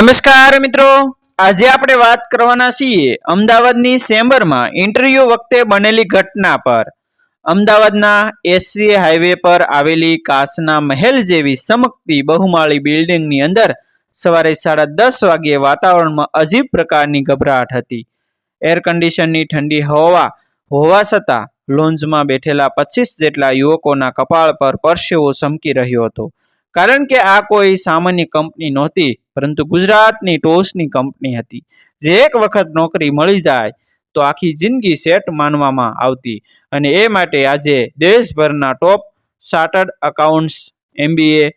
નમસ્કાર મિત્રો. આજે આપણે વાત કરવાના છીએ અમદાવાદની ચેમ્બરમાં ઇન્ટરવ્યુ વખતે બનેલી ઘટના પર. અમદાવાદના એસસી હાઈવે પર આવેલી કાસના મહેલ જેવી સમકતી બહુમાળી બિલ્ડિંગની અંદર સવારે સાડા દસ વાગ્યે વાતાવરણમાં અજીબ પ્રકારની ગભરાટ હતી. એર કન્ડિશનની ઠંડી હવા, હોવા છતાં લોન્જમાં બેઠેલા પચીસ જેટલા યુવકોના કપાળ પર પરસેવો ચમકી રહ્યો હતો. કારણ કે આ કોઈ સામાન્ય કંપની નહોતી, પરંતુ ગુજરાતની ટોચની કંપની હતી. જે એક વખત નોકરી મળી જાય, તો આખી જિંદગી સેટ માનવામાં આવતી અને એ માટે આજે દેશભરના top chartered accounts MBA,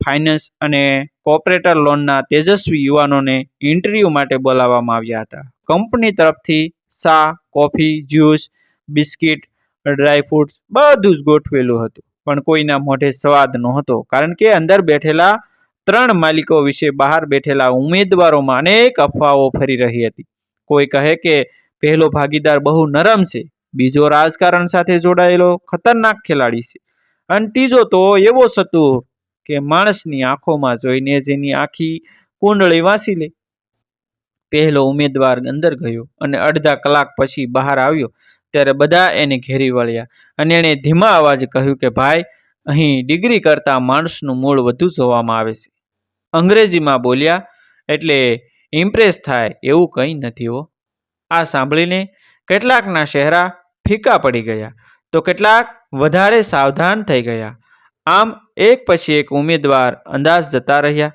finance અને કોર્પોરેટર લોનના તેજસ્વી યુવાનોને ઇન્ટરવ્યૂ માટે બોલાવવામાં આવ્યા હતા. કંપની તરફથી ચા, કોફી, જ્યુસ, બિસ્કિટ ડ્રાયફ્રૂટ્સ બધું જ ગોઠવેલું હતું. પણ કોઈના મોઢે સ્વાદ નહોતો. કારણ કે અંદર બેઠેલા ત્રણ માલિકો વિશે બહાર બેઠેલા ઉમેદવારોમાં અનેક અફવાઓ ફરી રહી હતી. કોઈ કહે કે પહેલો ભાગીદાર બહુ નરમ છે, બીજો રાજકારણ સાથે જોડાયેલો ખતરનાક ખેલાડી છે, અને ત્રીજો તો એવો સતુર કે માણસની આંખોમાં જોઈને જેની આખી કુંડળી વાસી લે. પહેલો ઉમેદવાર અંદર ગયો અને અડધા કલાક પછી બહાર આવ્યો. ત્યારે બધા એને ઘેરી વળ્યા અને એણે ધીમા અવાજે કહ્યું કે, ભાઈ, અહીં ડિગ્રી કરતાં માણસનું મૂળ વધુ જોવામાં આવે છે. અંગ્રેજીમાં બોલ્યા, એટલે ઇમ્પ્રેસ થાય એવું કંઈ નથી હો. આ સાંભળીને કેટલાકના ચહેરા ફીકા પડી ગયા તો કેટલાક વધારે સાવધાન થઈ ગયા. આમ એક પછી એક ઉમેદવાર અંદાજ જતા રહ્યા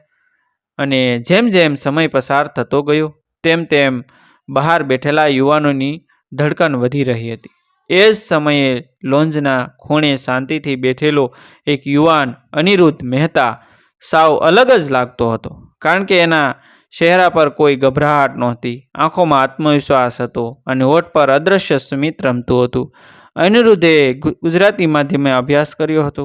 અને જેમ જેમ સમય પસાર થતો ગયો, તેમ તેમ બહાર બેઠેલા યુવાનોની ધડકન વધી રહી હતી. એ જ સમયે લોન્જના ખૂણે શાંતિથી બેઠેલો એક યુવાન અનિરુદ્ધ મહેતા સાવ અલગ જ લાગતો હતો, કારણ કે એના ચહેરા પર કોઈ ગભરાહટ નહોતી. આંખોમાં આત્મવિશ્વાસ હતો અને હોઠ પર અદ્રશ્ય સ્મિત રમતું હતું. અનિરુદ્ધે ગુજરાતી માધ્યમે અભ્યાસ કર્યો હતો.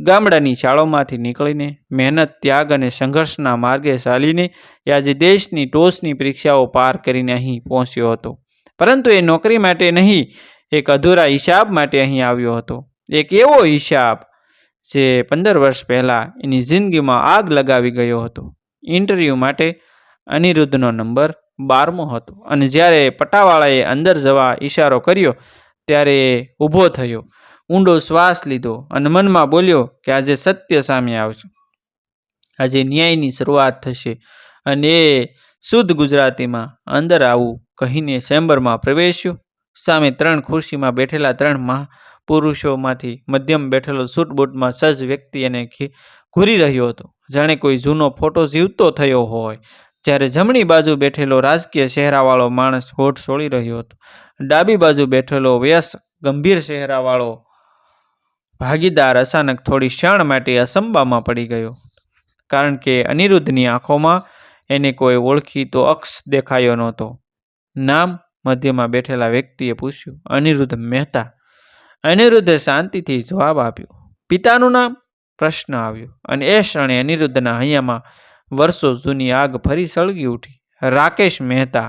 ગામડાની શાળાઓમાંથી નીકળીને મહેનત, ત્યાગ અને સંઘર્ષના માર્ગે ચાલીને આજે દેશની ટોચની પરીક્ષાઓ પાર કરીને અહીં પહોંચ્યો હતો. પરંતુ એ નોકરી માટે નહીં, એક અધૂરા હિસાબ માટે અહીં આવ્યો હતો. એક એવો હિસાબ જે પંદર વર્ષ પહેલાં એની જિંદગીમાં આગ લગાવી ગયો હતો. ઇન્ટરવ્યૂ માટે અનિરુદ્ધનો નંબર બારમો હતો અને જ્યારે પટાવાળાએ અંદર જવા ઈશારો કર્યો ત્યારે ઊભો થયો. ઊંડો શ્વાસ લીધો અને મનમાં બોલ્યો કે આજે સત્ય સામે આવશે. આજે ન્યાયની શરૂઆત થશે અને એ શુદ્ધ ગુજરાતીમાં અંદર આવું કહીને ચેમ્બરમાં પ્રવેશ્યો. સામે ત્રણ ખુરશીમાં બેઠેલા ત્રણ મહાપુરુષોમાંથી મધ્યમ બેઠેલો સૂટબૂટમાં સજ્જ વ્યક્તિ એને ઘૂરી રહ્યો હતો. જાણે કોઈ જૂનો ફોટો જીવતો થયો હોય. જ્યારે જમણી બાજુ બેઠેલો રાજકીય ચહેરાવાળો માણસ હોઠ સોળી રહ્યો હતો. ડાબી બાજુ બેઠેલો વ્યસ ગંભીર ચહેરાવાળો ભાગીદાર અચાનક થોડી ક્ષણ માટે અસંબામાં પડી ગયો. કારણ કે અનિરુદ્ધની આંખોમાં એને કોઈ ઓળખી તો અક્ષ દેખાયો નહોતો. નામ મધ્યમાં બેઠેલા વ્યક્તિએ પૂછ્યું, અનિરુદ્ધ મહેતા. અનિરુદ્ધે શાંતિથી જવાબ આપ્યો. પિતાનું નામ પ્રશ્ન આવ્યો અને એ ક્ષણે અનિરુદ્ધના હૈયામાં વર્ષો જૂની આગ ફરી સળગી ઉઠી. રાકેશ મહેતા,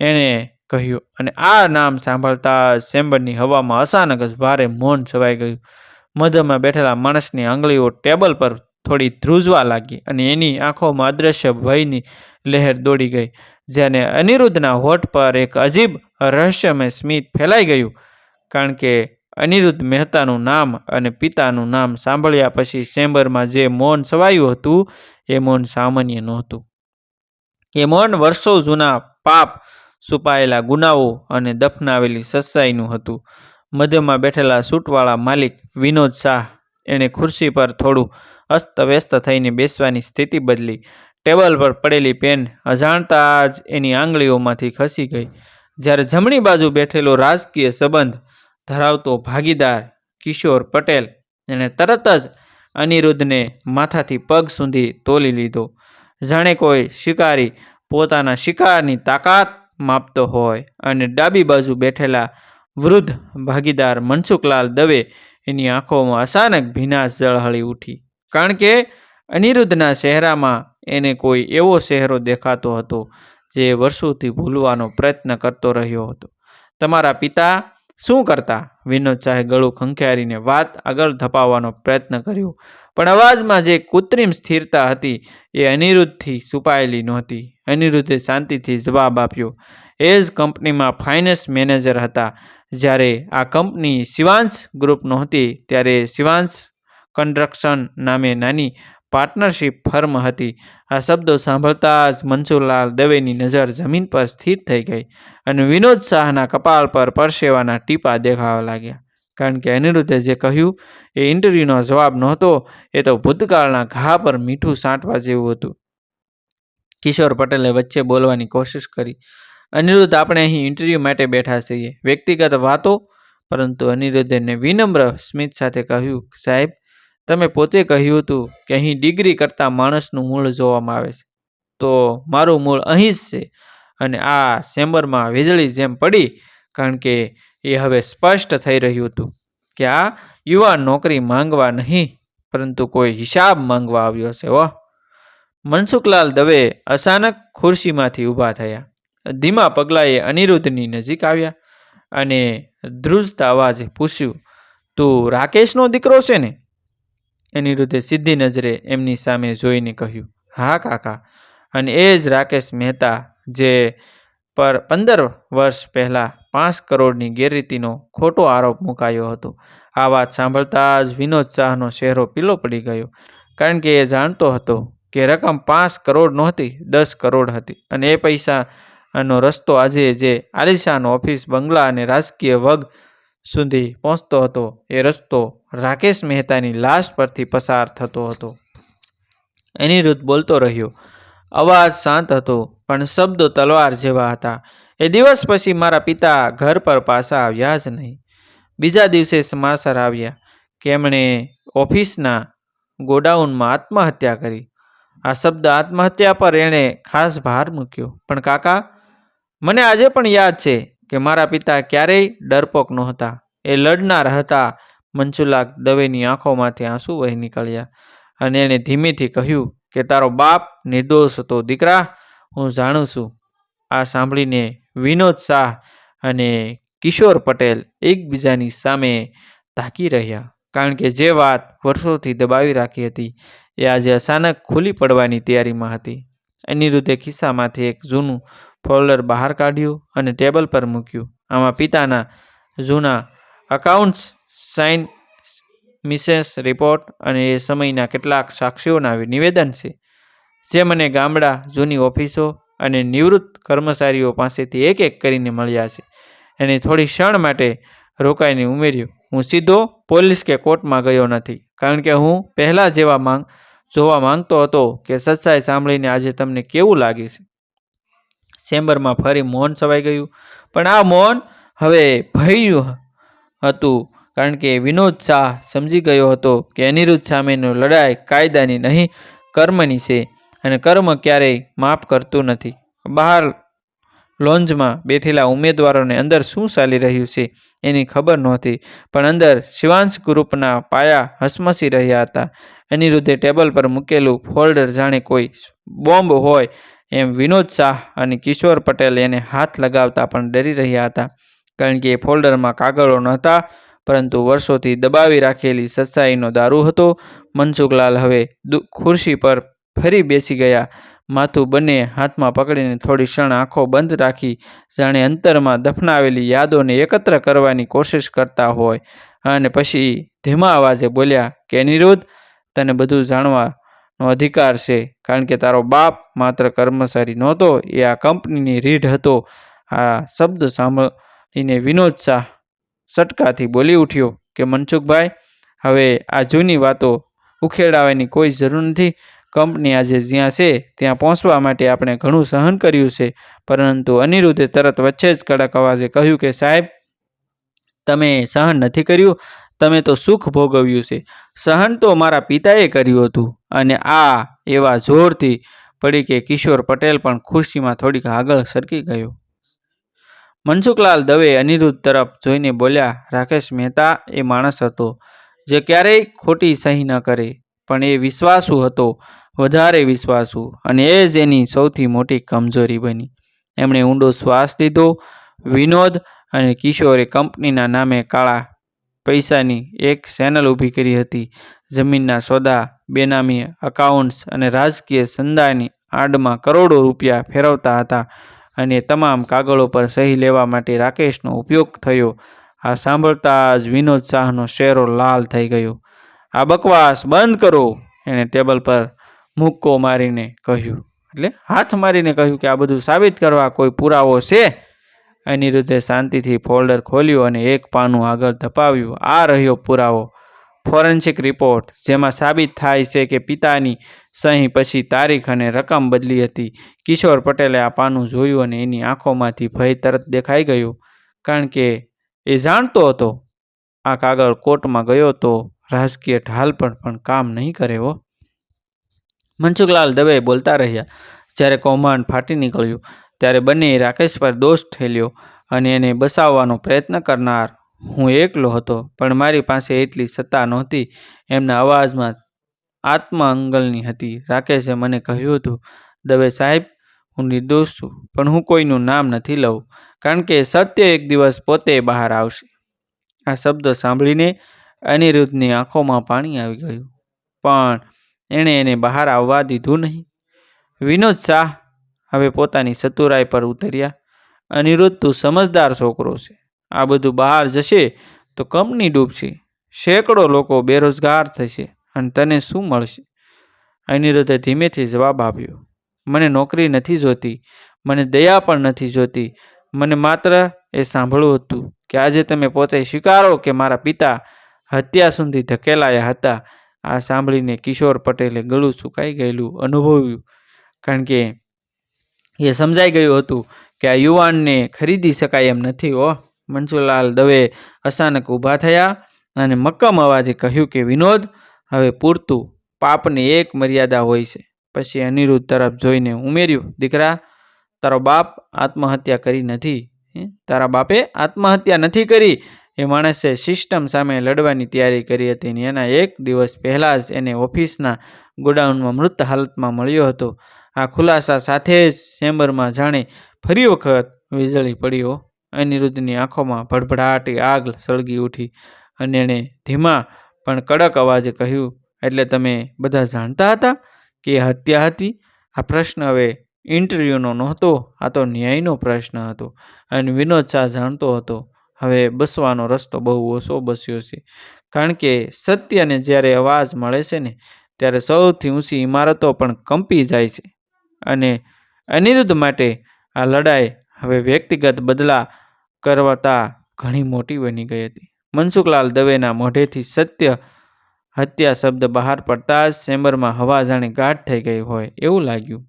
એણે કહ્યું અને આ નામ સાંભળતા ચેમ્બરની હવામાં અચાનક જ ભારે મૌન છવાઈ ગયું. મધ્યમાં બેઠેલા માણસની આંગળીઓ ટેબલ પર થોડી ધ્રુજવા લાગી અને એની આંખોમાં અદ્રશ્ય ભયની લહેર દોડી ગઈ. જેને અનિરુદ્ધના હોઠ પર એક અજીબ રહસ્યમય સ્મિત ફેલાઈ ગયું. કારણ કે અનિરુદ્ધ મહેતાનું નામ અને પિતાનું નામ સાંભળ્યા પછી ચેમ્બરમાં જે મૌન છવાયું હતું, એ મૌન સામાન્ય નહોતું. એ મૌન વર્ષો જૂના પાપ છુપાયેલા ગુનાઓ અને દફનાવેલી સચ્ચાઈનું હતું. મધ્યમાં બેઠેલા સૂટવાળા માલિક વિનોદ શાહ એણે ખુરશી પર થોડું અસ્તવ્યસ્ત થઈને બેસવાની સ્થિતિ બદલી. ટેબલ પર પડેલી પેન અજાણતા જ એની આંગળીઓમાંથી ખસી ગઈ. જ્યારે જમણી બાજુ બેઠેલો રાજકીય સંબંધ ધરાવતો ભાગીદાર કિશોર પટેલ એણે તરત જ અનિરુદ્ધને માથાથી પગ સુધી તોલી લીધો. જાણે કોઈ શિકારી પોતાના શિકારની તાકાત માપતો હોય અને ડાબી બાજુ બેઠેલા વૃદ્ધ ભાગીદાર મનસુખલાલ દવે એની આંખોમાં અચાનક ભીનાશ ઝળહળી ઉઠી. કારણ કે અનિરુદ્ધના ચહેરામાં એને કોઈ એવો ચહેરો દેખાતો હતો જે વર્ષોથી ભૂલવાનો પ્રયત્ન કરતો રહ્યો હતો. તમારા પિતા શું કરતા? વિનોદ શાહે ગળું ખંખેરીને વાત આગળ ધપાવવાનો પ્રયત્ન કર્યો. પણ અવાજમાં જે કૃત્રિમ સ્થિરતા હતી એ અનિરુદ્ધથી છુપાયેલી નહોતી. અનિરુદ્ધે શાંતિથી જવાબ આપ્યો, એ જ કંપનીમાં ફાઇનાન્સ મેનેજર હતા. જ્યારે આ કંપની શિવાંશ ગ્રુપ નહોતી, ત્યારે શિવાંશ કન્સ્ટ્રક્શન નામે નાની પાર્ટનરશિપ ફર્મ હતી. આ શબ્દો સાંભળતા જ મનસુરલાલ દવેની નજર જમીન પર સ્થિત થઈ ગઈ અને વિનોદ શાહના કપાળ પર પરસેવાના ટીપા દેખાવા લાગ્યા. કારણ કે અનિરુદ્ધે જે કહ્યું, એ ઇન્ટરવ્યૂનો જવાબ નહોતો, એ તો ભૂતકાળના ઘા પર મીઠું સાંટવા જેવું હતું. કિશોર પટેલે વચ્ચે બોલવાની કોશિશ કરી. અનિરુદ્ધ, આપણે અહીં ઇન્ટરવ્યૂ માટે બેઠા છીએ. વ્યક્તિગત વાતો? પરંતુ અનિરુદ્ધને વિનમ્ર સ્મિત સાથે કહ્યું, સાહેબ તમે પોતે કહ્યું હતું કે અહીં ડિગ્રી કરતાં માણસનું મૂળ જોવામાં આવે છે. તો મારું મૂળ અહીં જ છે અને આ ચેમ્બરમાં વીજળી જેમ પડી કારણ કે એ હવે સ્પષ્ટ થઈ રહ્યું હતું કે આ યુવા નોકરી માંગવા નહીં, પરંતુ કોઈ હિસાબ માંગવા આવ્યો છે વાહ મનસુખલાલ દવે અચાનક ખુરશીમાંથી ઊભા થયા. ધીમા પગલાએ અનિરુદ્ધની નજીક આવ્યા અને ધ્રુજતા અવાજે પૂછ્યું, તું રાકેશનો દીકરો છે ને? અનિરુદ્ધે સીધી નજરે એમની સામે જોઈને કહ્યું, હા, કાકા. અને એ જ રાકેશ મહેતા, જે પર પંદર વર્ષ પહેલાં પાંચ કરોડની ગેરરીતિનો ખોટો આરોપ મુકાયો હતો. આ વાત સાંભળતા જ વિનોદ શાહનો ચહેરો પીલો પડી ગયો, કારણ કે એ જાણતો હતો કે રકમ પાંચ કરોડ નહોતી, દસ કરોડ હતી. અને એ પૈસાનો રસ્તો આજે જે આલિશાન ઓફિસ, બંગલા અને રાજકીય વગ સુધી પહોંચતો હતો. એ રસ્તો રાકેશ મહેતાની લાશ પરથી પસાર થતો હતો. અનિરુદ્ધ બોલતો રહ્યો. અવાજ શાંત હતો, પણ શબ્દો તલવાર જેવા હતા. એ દિવસ પછી મારા પિતા ઘર પર પાછા આવ્યા જ નહીં. બીજા દિવસે સમાચાર આવ્યા કે એમણે ઓફિસના ગોડાઉનમાં આત્મહત્યા કરી. આ શબ્દ આત્મહત્યા પર એણે ખાસ ભાર મૂક્યો. પણ કાકા, મને આજે પણ યાદ છે કે મારા પિતા ક્યારેય ડરપોક નહોતા. એ લડનાર હતા. મનસુલાક દવેની આંખોમાંથી આંસુ વહી નીકળ્યા અને એણે ધીમેથી કહ્યું કે તારો બાપ નિર્દોષ હતો, દીકરા, હું જાણું છું. આ સાંભળીને વિનોદ શાહ અને કિશોર પટેલ એકબીજાની સામે તાકી રહ્યા. કારણ કે જે વાત વર્ષોથી દબાવી રાખી હતી, એ આજે અચાનક ખુલી પડવાની તૈયારીમાં હતી. અનિરુદ્ધે ખિસ્સામાંથી એક જૂનું ફોલ્ડર બહાર કાઢ્યું અને ટેબલ પર મૂક્યું. આમાં પિતાના જૂના અકાઉન્ટ્સ સાઇન મિસેસ રિપોર્ટ અને એ સમયના કેટલાક સાક્ષીઓના નિવેદન છે. જે મને ગામડા, જૂની ઓફિસો અને નિવૃત્ત કર્મચારીઓ પાસેથી એક એક કરીને મળ્યા છે. એને થોડી ક્ષણ માટે રોકાઈને ઉમેર્યું, હું સીધો પોલીસ કે કોર્ટમાં ગયો નથી, કારણ કે હું પહેલાં જેવા માંગ, જોવા માંગતો હતો કે સચ્ચાઈ સાંભળીને આજે તમને કેવું લાગે છે? ચેમ્બરમાં ફરી મૌન છવાઈ ગયું. પણ આ મૌન હવે ભયું હતું કારણ કે વિનોદ શાહ સમજી ગયો હતો કે અનિરુદ્ધ સામેનો લડાઈ કાયદાની નહીં, કર્મની છે અને કર્મ ક્યારેય માફ કરતું નથી. બહાર લોન્જમાં બેઠેલા ઉમેદવારોને અંદર શું ચાલી રહ્યું છે એની ખબર નહોતી, પણ અંદર શિવાંશ ગ્રુપના પાયા હસમસી રહ્યા હતા. અનિરુદ્ધે ટેબલ પર મૂકેલું ફોલ્ડર જાણે કોઈ બોમ્બ હોય એમ વિનોદ શાહ અને કિશોર પટેલ એને હાથ લગાવતા પણ ડરી રહ્યા હતા. કારણ કે એ ફોલ્ડરમાં કાગળો નહોતા, પરંતુ વર્ષોથી દબાવી રાખેલી સચ્ચાઈનો દારૂ હતો. મનસુખલાલ હવે ખુરશી પર ફરી બેસી ગયા. માથું બંને હાથમાં પકડીને થોડી ક્ષણ આંખો બંધ રાખી, જાણે અંતરમાં દફનાવેલી યાદોને એકત્ર કરવાની કોશિશ કરતા હોય. અને પછી ધીમા અવાજે બોલ્યા, કે નિરુદ્ધ તને બધું જાણવાનો અધિકાર છે. કારણ કે તારો બાપ માત્ર કર્મચારી નહોતો, એ આ કંપનીની રીઢ હતો. આ શબ્દ સાંભળીને વિનોદ શાહ સટકાથી બોલી ઉઠ્યો કે, મનસુખભાઈ, હવે આ જૂની વાતો ઉખેડાવાની કોઈ જરૂર નથી. કંપની આજે જ્યાં છે, ત્યાં પહોંચવા માટે આપણે ઘણું સહન કર્યું છે. પરંતુ અનિરુદ્ધે તરત વચ્ચે જ કડક અવાજે કહ્યું કે, સાહેબ, તમે સહન નથી કર્યું. તમે તો સુખ ભોગવ્યું છે. સહન તો મારા પિતાએ કર્યું હતું અને આ એવા જોરથી પડી કે કિશોર પટેલ પણ ખુરશીમાં થોડીક આગળ સરકી ગયો. મનસુખલાલ દવે અનિરુદ્ધ તરફ જોઈને બોલ્યા, રાકેશ મહેતા એ માણસ હતો જે ક્યારેય ખોટી સહી ન કરે, પણ એ વિશ્વાસુ હતો, વધારે વિશ્વાસુ અને એ જ એની સૌથી મોટી કમજોરી બની. એમણે ઊંડો શ્વાસ લીધો, વિનોદ અને કિશોરે કંપનીના નામે કાળા પૈસાની એક ચેનલ ઊભી કરી હતી. જમીનના સોદા, બેનામી અકાઉન્ટ્સ અને રાજકીય સંદાની આડમાં કરોડો રૂપિયા ફેરવતા હતા અને તમામ કાગળો પર સહી લેવા માટે રાકેશનો ઉપયોગ થયો. આ સાંભળતા જ વિનોદ શાહનો ચહેરો લાલ થઈ ગયો. આ બકવાસ બંધ કરો, એણે ટેબલ પર મુક્કો મારીને કહ્યું. એટલે હાથ મારીને કહ્યું કે આ બધું સાબિત કરવા કોઈ પુરાવો છે? અનિરુદ્ધે શાંતિથી ફોલ્ડર ખોલ્યું અને એક પાનું આગળ ધપાવ્યું. આ રહ્યો પુરાવો. ફોરેન્સિક રિપોર્ટ, જેમાં સાબિત થાય છે કે પિતાની સહી પછી તારીખ અને રકમ બદલી હતી. કિશોર પટેલે આ પાનું જોયું અને એની આંખોમાંથી ભય તરત દેખાઈ ગયું. કારણ કે એ જાણતો હતો, આ કાગળ કોર્ટમાં ગયો તો રાજકીય ઢાલ પણ પણ કામ નહીં કરે હો. મનસુખલાલ દવે બોલતા રહ્યા, જ્યારે કૌભાંડ ફાટી નીકળ્યું. ત્યારે બંને રાકેશ પર દોષ ઠેલ્યો અને એને બસાવવાનો પ્રયત્ન કરનાર. હું એકલો હતો, પણ મારી પાસે એટલી સત્તા નહોતી. એમના અવાજમાં આત્મઅંગલની હતી. રાકેશે મને કહ્યું હતું, દવે સાહેબ, હું નિર્દોષ છું, પણ હું કોઈનું નામ નથી લઉં, કારણ કે સત્ય એક દિવસ પોતે બહાર આવશે. આ શબ્દ સાંભળીને અનિરુદ્ધની આંખોમાં પાણી આવી ગયું. પણ એણે એને બહાર આવવા દીધું નહીં. વિનોદ શાહ હવે પોતાની ચતુરાઈ પર ઉતર્યા. અનિરુદ્ધ, તું સમજદાર છોકરો છે. આ બધું બહાર જશે તો કંપની ડૂબશે. સેંકડો લોકો બેરોજગાર થશે અને તને શું મળશે? અનિરુદ્ધે ધીમેથી જવાબ આપ્યો, મને નોકરી નથી જોતી, મને દયા પણ નથી જોતી. મને માત્ર એ સાંભળવું હતું કે આજે તમે પોતે સ્વીકારો કે મારા પિતા હત્યા સુધી ધકેલાયા હતા. આ સાંભળીને કિશોર પટેલે ગળું સુકાઈ ગયેલું અનુભવ્યું, કારણ કે એ સમજાઈ ગયું હતું કે આ યુવાનને ખરીદી શકાય એમ નથી ઓ મનસુલાલ દવે અચાનક ઊભા થયા અને મક્કમ અવાજે કહ્યું કે, વિનોદ, હવે પૂરતું. પાપની એક મર્યાદા હોય છે. પછી અનિરુદ્ધ તરફ જોઈને, ઉમેર્યું, દીકરા, તારો બાપ આત્મહત્યા કરી નથી. તારા બાપે આત્મહત્યા નથી કરી? એ માણસે સિસ્ટમ સામે લડવાની તૈયારી કરી હતી એના એક દિવસ પહેલાં જ એને ઓફિસના ગોડાઉનમાં મૃત હાલતમાં મળ્યો હતો. આ ખુલાસા સાથે જ ચેમ્બરમાં જાણે ફરી વખત વીજળી પડ્યો અનિરુદ્ધની આંખોમાં ભડભડાટી આગ સળગી ઉઠી અને એણે ધીમા પણ કડક અવાજે કહ્યું, એટલે તમે બધા જાણતા હતા કે હત્યા હતી? આ પ્રશ્ન હવે ઇન્ટરવ્યૂનો નહોતો, આ તો ન્યાયનો પ્રશ્ન હતો અને વિનોદ શાહ જાણતો હતો, હવે બસવાનો રસ્તો બહુ ઓછો બસ્યો છે. કારણ કે સત્યને જ્યારે અવાજ મળે છે ને, ત્યારે સૌથી ઊંચી ઇમારતો પણ કંપી જાય છે. અને અનિરુદ્ધ માટે આ લડાઈ હવે વ્યક્તિગત બદલા કરવાતા ઘણી મોટી બની ગઈ હતી. મનસુખલાલ દવેના મોઢેથી સત્ય હત્યા શબ્દ બહાર પડતા જ ચેમ્બરમાં હવા જાણે ગાઢ થઈ ગઈ હોય એવું લાગ્યું.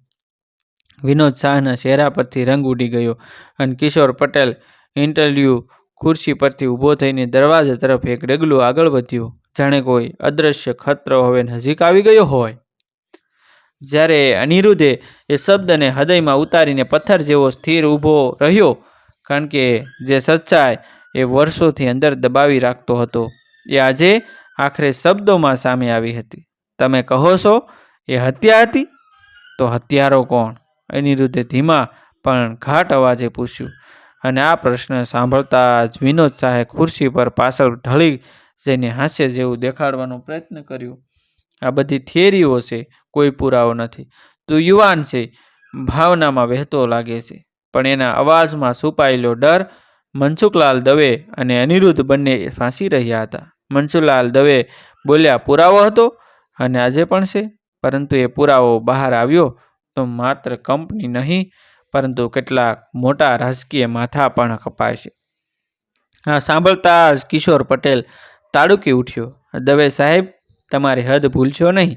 વિનોદ શાહના ચહેરા પરથી રંગ ઉડી ગયો અને કિશોર પટેલ ઇન્ટરવ્યૂ ખુરશી પરથી ઊભો થઈને દરવાજા તરફ એક ડગલું આગળ વધ્યો. જાણે કોઈ અદૃશ્ય ખતરો હવે નજીક આવી ગયો હોય. જ્યારે અનિરુદ્ધે એ શબ્દને હૃદયમાં ઉતારીને પથ્થર જેવો સ્થિર ઊભો રહ્યો, કારણ કે જે સચ્ચાઈ એ વર્ષોથી અંદર દબાવી રાખતો હતો, એ આજે આખરે શબ્દોમાં સામે આવી હતી. તમે કહો છો, એ હત્યા હતી? તો હત્યારો કોણ? અનિરુદ્ધે ધીમા પણ ઘાટ અવાજે પૂછ્યું. અને આ પ્રશ્ન સાંભળતા જ વિનોદ શાહે ખુરશી પર પાછળ ઢળી જઈને હાસ્ય જેવું દેખાડવાનો પ્રયત્ન કર્યો. આ બધી થિયરીઓ છે કોઈ પુરાવો નથી. તું યુવાન છે, ભાવનામાં વહેતો લાગે છે, પણ એના અવાજમાં છુપાયેલો ડર મનસુખલાલ દવે અને અનિરુદ્ધ બંને ફાંસી રહ્યા હતા. મનસુખલાલ દવે બોલ્યા, પુરાવો હતો? અને આજે પણ છે? પરંતુ એ પુરાવો બહાર આવ્યો તો માત્ર કંપની નહીં, પરંતુ કેટલાક મોટા રાજકીય માથા પણ કપાશે. હા, સાંભળતા જ કિશોર પટેલ તાડુકી ઉઠ્યો. દવે સાહેબ, તમારી હદ ભૂલશો નહીં.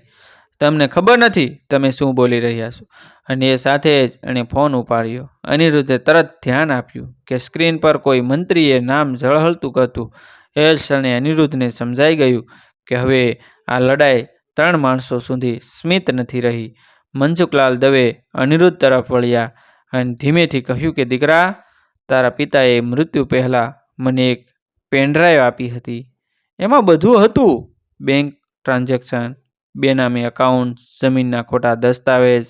તમને ખબર નથી તમે શું બોલી રહ્યા છો. અને એ સાથે જ એણે ફોન ઉપાડ્યો. અનિરુદ્ધે તરત ધ્યાન આપ્યું કે સ્ક્રીન પર કોઈ મંત્રીએ નામ ઝળહળતું કરતું એ ક્ષણે અનિરુદ્ધને સમજાઈ ગયું કે હવે આ લડાઈ ત્રણ માણસો સુધી સ્મિત નથી રહી. મનસુખલાલ દવે અનિરુદ્ધ તરફ વળ્યા અને ધીમેથી કહ્યું કે, દીકરા, તારા પિતાએ મૃત્યુ પહેલાં મને એક પેનડ્રાઈવ આપી હતી. એમાં બધું હતું. બેંક ટ્રાન્ઝેક્શન બેનામી એકાઉન્ટ જમીનના ખોટા દસ્તાવેજ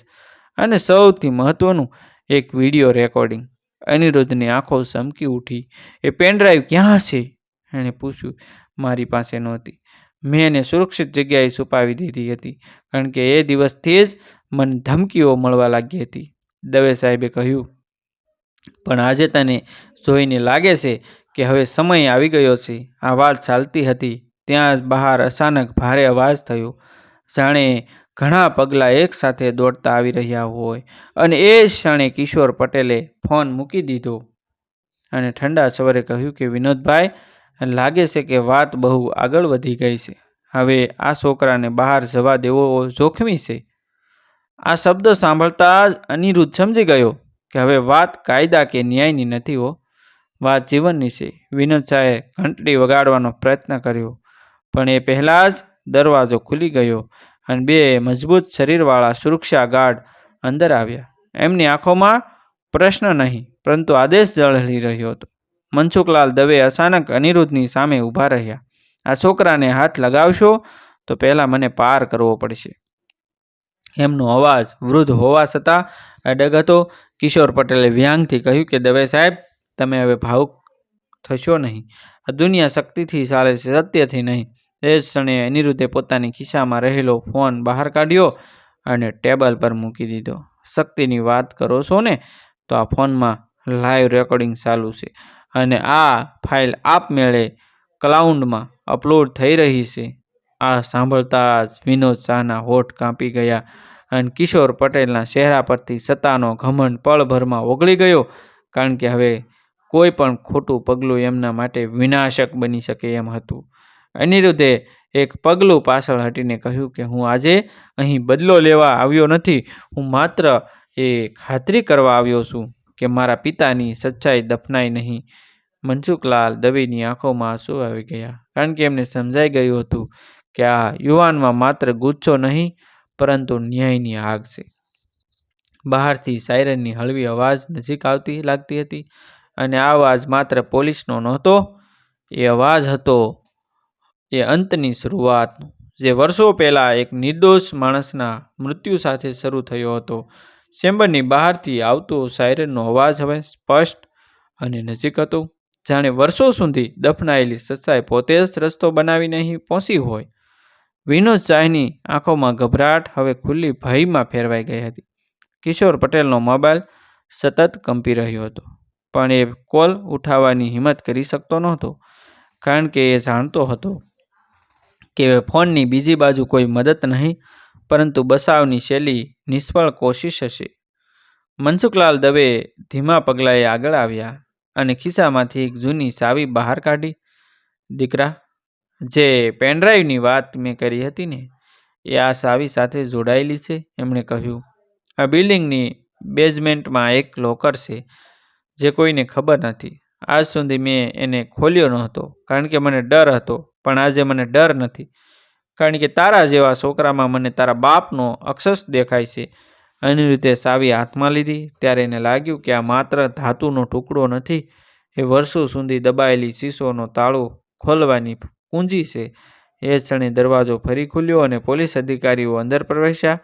અને સૌથી મહત્ત્વનું એક વીડિયો રેકોર્ડિંગ અનિરુદ્ધની આંખો ચમકી ઉઠી. એ પેનડ્રાઈવ ક્યાં છે? એણે પૂછ્યું. મારી પાસે નહોતી. મેં એને સુરક્ષિત જગ્યાએ છુપાવી દીધી હતી, કારણ કે એ દિવસથી જ મને ધમકીઓ મળવા લાગી હતી. દવે સાહેબે કહ્યું. પણ આજે તને જોઈને લાગે છે કે હવે સમય આવી ગયો છે. આ વાત ચાલતી હતી. ત્યાં જ બહાર અચાનક ભારે અવાજ થયો. જાણે ઘણા પગલાં એકસાથે દોડતા આવી રહ્યા હોય અને એ ક્ષણે કિશોર પટેલે ફોન મૂકી દીધો અને ઠંડા સવારે કહ્યું કે, વિનોદભાઈ, લાગે છે કે વાત બહુ આગળ વધી ગઈ છે. હવે આ છોકરાને બહાર જવા દેવો જોખમી છે. આ શબ્દો સાંભળતા જ અનિરુદ્ધ સમજી ગયો કે હવે વાત કાયદા કે ન્યાયની નથી હો, વાત જીવનની છે. વિનોદ શાહે ઘંટડી વગાડવાનો પ્રયત્ન કર્યો, પણ એ પહેલાં જ દરવાજો ખુલી ગયો અને બે મજબૂત શરીરવાળા સુરક્ષા ગાર્ડ અંદર આવ્યા. એમની આંખોમાં પ્રશ્ન નહીં, પરંતુ આદેશ ઝળહળી રહ્યો હતો. મનસુખલાલ દવે અચાનક અનિરુદ્ધની સામે ઊભા રહ્યા. આ છોકરાને હાથ લગાવશો તો પહેલાં મને પાર કરવો પડશે. એમનો અવાજ વૃદ્ધ હોવા છતાં અડગ હતો. કિશોર પટેલે વ્યાંગથી કહ્યું કે, દવે સાહેબ, તમે હવે ભાવુક થશો નહીં. આ દુનિયા શક્તિથી ચાલે છે, સત્યથી નહીં. એ જ ક્ષણે અનિરુદ્ધે પોતાની ખિસ્સામાં રહેલો ફોન બહાર કાઢ્યો અને ટેબલ પર મૂકી દીધો. શક્તિની વાત કરો છો ને, તો આ ફોનમાં લાઈવ રેકોર્ડિંગ ચાલુ છે અને આ ફાઇલ આપમેળે ક્લાઉન્ડમાં અપલોડ થઈ રહી છે. આ સાંભળતા જ વિનોદ શાહના હોઠ કાંપી ગયા અને કિશોર પટેલના ચહેરા પરથી સત્તાનો ઘમંડ પળભરમાં ઓગળી ગયો, કારણ કે હવે કોઈ પણ ખોટું પગલું એમના માટે વિનાશક બની શકે એમ હતું. અનિરુદ્ધે એક પગલું પાછળ હટીને કહ્યું કે, હું આજે અહીં બદલો લેવા આવ્યો નથી. હું માત્ર એ ખાતરી કરવા આવ્યો છું કે મારા પિતાની સચ્ચાઈ દફનાઈ નહીં. મનસુખલાલ દવેની આંખોમાં આંસુ આવી ગયા, કારણ કે એમને સમજાઈ ગયું હતું કે આ યુવાનમાં માત્ર ગુચ્છો નહીં, પરંતુ ન્યાયની આગ છે. બહારથી સાયરનની હળવી અવાજ નજીક આવતી લાગતી હતી, અને આ અવાજ માત્ર પોલીસનો નહોતો, એ અવાજ હતો એ અંતની શરૂઆત જે વર્ષો પહેલાં એક નિર્દોષ માણસના મૃત્યુ સાથે શરૂ થયો હતો. ચેમ્બરની બહારથી આવતો સાયરનનો અવાજ હવે સ્પષ્ટ અને નજીક હતો. જાણે વર્ષો સુધી દફનાયેલી સચ્ચાઈ પોતે જ રસ્તો બનાવીને અહીં પહોંચી હોય. વિનોદ શાહની આંખોમાં ગભરાટ હવે ખુલ્લી ભયમાં ફેરવાઈ ગઈ હતી. કિશોર પટેલનો મોબાઈલ સતત કંપી રહ્યો હતો. પણ એ કોલ ઉઠાવવાની હિંમત કરી શકતો નહોતો. કારણ કે એ જાણતો હતો કે ફોનની બીજી બાજુ કોઈ મદદ નહીં, પરંતુ બસાવની શૈલી નિષ્ફળ કોશિશ હશે. મનસુખલાલ દવે ધીમા પગલાએ આગળ આવ્યા અને ખિસ્સામાંથી એક જૂની સાવી બહાર કાઢી. દીકરા, જે પેનડ્રાઈવની વાત મેં કરી હતી ને, એ આ સાવી સાથે જોડાયેલી છે, એમણે કહ્યું. આ બિલ્ડિંગની બેઝમેન્ટમાં એક લોકર છે, જે કોઈને ખબર નથી. આજ સુધી મેં એને ખોલ્યો નહોતો, કારણ કે મને ડર હતો. પણ આજે મને ડર નથી. કારણ કે તારા જેવા છોકરામાં મને તારા બાપનો અક્ષસ દેખાય છે. અનિરુદ્ધે સાવી હાથમાં લીધી. ત્યારે એને લાગ્યું કે આ માત્ર ધાતુનો ટુકડો નથી. એ વર્ષો સુધી દબાયેલી શીશોનો તાળો ખોલવાની કુંજી છે. એ ક્ષણે દરવાજો ફરી ખુલ્યો અને પોલીસ અધિકારીઓ અંદર પ્રવેશ્યા.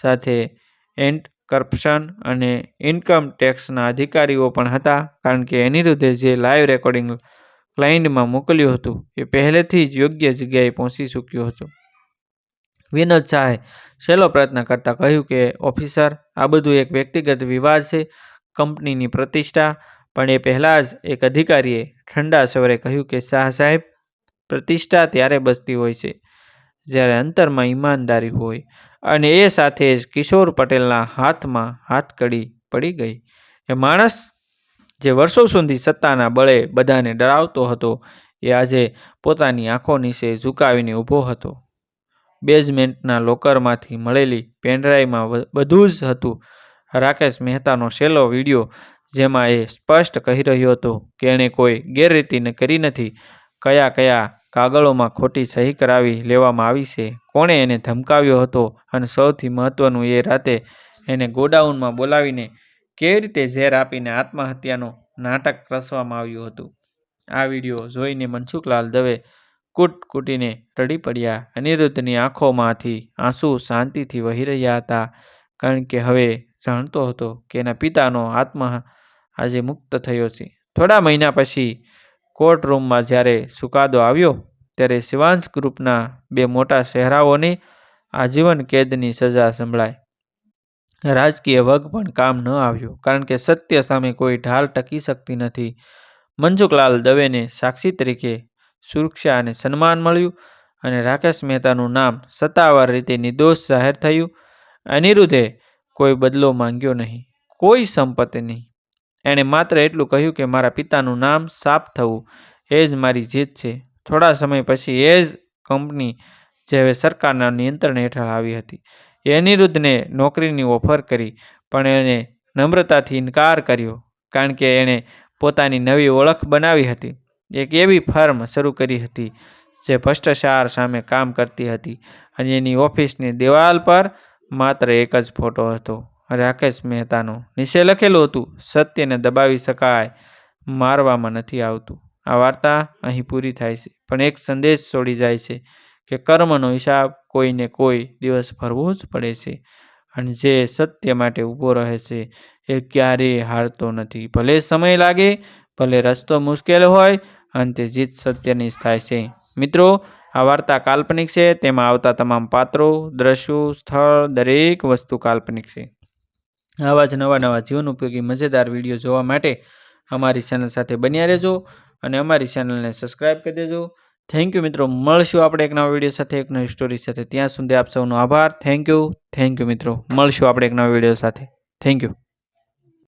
સાથે એન્ટ કરપ્શન અને ઇન્કમ ટેક્સના અધિકારીઓ પણ હતા. કારણ કે અનિરુદ્ધે જે લાઈવ રેકોર્ડિંગ ક્લાયન્ટમાં મોકલ્યું હતું. એ પહેલેથી જ યોગ્ય જગ્યાએ પહોંચી ચૂક્યું હતું. વિનોદ શાહે છેલ્લો પ્રયત્ન કરતાં કહ્યું કે, ઓફિસર, આ બધું એક વ્યક્તિગત વિવાદ છે, કંપનીની પ્રતિષ્ઠા. પણ એ પહેલાં જ એક અધિકારીએ ઠંડા સવરે કહ્યું કે, શાહ સાહેબ, પ્રતિષ્ઠા ત્યારે બસતી હોય છે, જ્યારે અંતરમાં ઈમાનદારી હોય. અને એ સાથે જ કિશોર પટેલના હાથમાં હાથકડી પડી ગઈ. એ માણસ જે વર્ષો સુધી સત્તાના બળે બધાને ડરાવતો હતો, એ આજે પોતાની આંખો નીચે ઝુકાવીને ઊભો હતો. બેઝમેન્ટના લોકરમાંથી મળેલી પેનડ્રાઈવમાં બધું જ હતું. રાકેશ મહેતાનો છેલ્લો વીડિયો, જેમાં એ સ્પષ્ટ કહી રહ્યો હતો કે એણે કોઈ ગેરરીતિને કરી નથી, કયા કયા કાગળોમાં ખોટી સહી કરાવી લેવામાં આવી છે, કોણે એને ધમકાવ્યો હતો, અને સૌથી મહત્ત્વનું એ રાતે એને ગોડાઉનમાં બોલાવીને કેવી રીતે ઝેર આપીને આત્મહત્યાનું નાટક રચવામાં આવ્યું હતું? આ વીડિયો જોઈને મનસુખલાલ દવે કૂટ કૂટીને રડી પડ્યા. અનિરુદ્ધની આંખોમાંથી આંસુ શાંતિથી વહી રહ્યા હતા, કારણ કે હવે જાણતો હતો કે એના પિતાનો આત્મા આજે મુક્ત થયો છે. થોડા મહિના પછી કોર્ટ રૂમમાં જ્યારે ચુકાદો આવ્યો, ત્યારે શિવાંશ ગ્રુપના બે મોટા ચહેરાઓને આજીવન કેદની સજા સંભળાઈ. રાજકીય વગ પણ કામ ન આવ્યું, કારણ કે સત્ય સામે કોઈ ઢાલ ટકી શકતી નથી. મનસુખલાલ દવેને સાક્ષી તરીકે સુરક્ષા અને સન્માન મળ્યું અને રાકેશ મહેતાનું નામ સત્તાવાર રીતે નિર્દોષ જાહેર થયું. અનિરુદ્ધે કોઈ બદલો માંગ્યો નહીં, કોઈ સંપત્તિ નહીં. એણે માત્ર એટલું કહ્યું કે મારા પિતાનું નામ સાફ થવું, એ જ મારી જીત છે. થોડા સમય પછી એ જ કંપની જે હવે સરકારના નિયંત્રણ હેઠળ આવી હતી. અનિરુદ્ધને નોકરીની ઓફર કરી, પણ એણે નમ્રતાથી ઇનકાર કર્યો, કારણ કે એણે પોતાની નવી ઓળખ બનાવી હતી. એક એવી ફર્મ શરૂ કરી હતી, જે ભ્રષ્ટાચાર સામે કામ કરતી હતી અને એની ઓફિસની દિવાલ પર માત્ર એક જ ફોટો હતો. રાકેશ મહેતાનો નીચે લખેલું હતું, સત્યને દબાવી શકાય, મારવામાં નથી આવતું. આ વાર્તા અહીં પૂરી થાય છે, પણ એક સંદેશ છોડી જાય છે. કે કર્મનો હિસાબ કોઈને કોઈ દિવસ ભરવો જ પડે છે. અને જે સત્ય માટે ઊભો રહે છે, એ ક્યારેય હારતો નથી. ભલે સમય લાગે, ભલે રસ્તો મુશ્કેલ હોય, અંતે જીત સત્યની થાય છે. મિત્રો, આ વાર્તા કાલ્પનિક છે. તેમાં આવતા તમામ પાત્રો, દ્રશ્યો, સ્થળ, દરેક વસ્તુ કાલ્પનિક છે. આવા જ નવા નવા જીવન ઉપયોગી મજેદાર વીડિયો જોવા માટે અમારી ચેનલ સાથે બન્યા રહેજો અને અમારી ચેનલને સબસ્ક્રાઈબ કરી દેજો. થેન્ક યુ મિત્રો. મળશું આપણે એક નવા વીડિયો સાથે, એક નવી સ્ટોરી સાથે. ત્યાં સુધી આપ સૌનો આભાર. થેન્ક યુ થેન્ક યુ મિત્રો. મળશું આપણે એક નવા વીડિયો સાથે. Thank you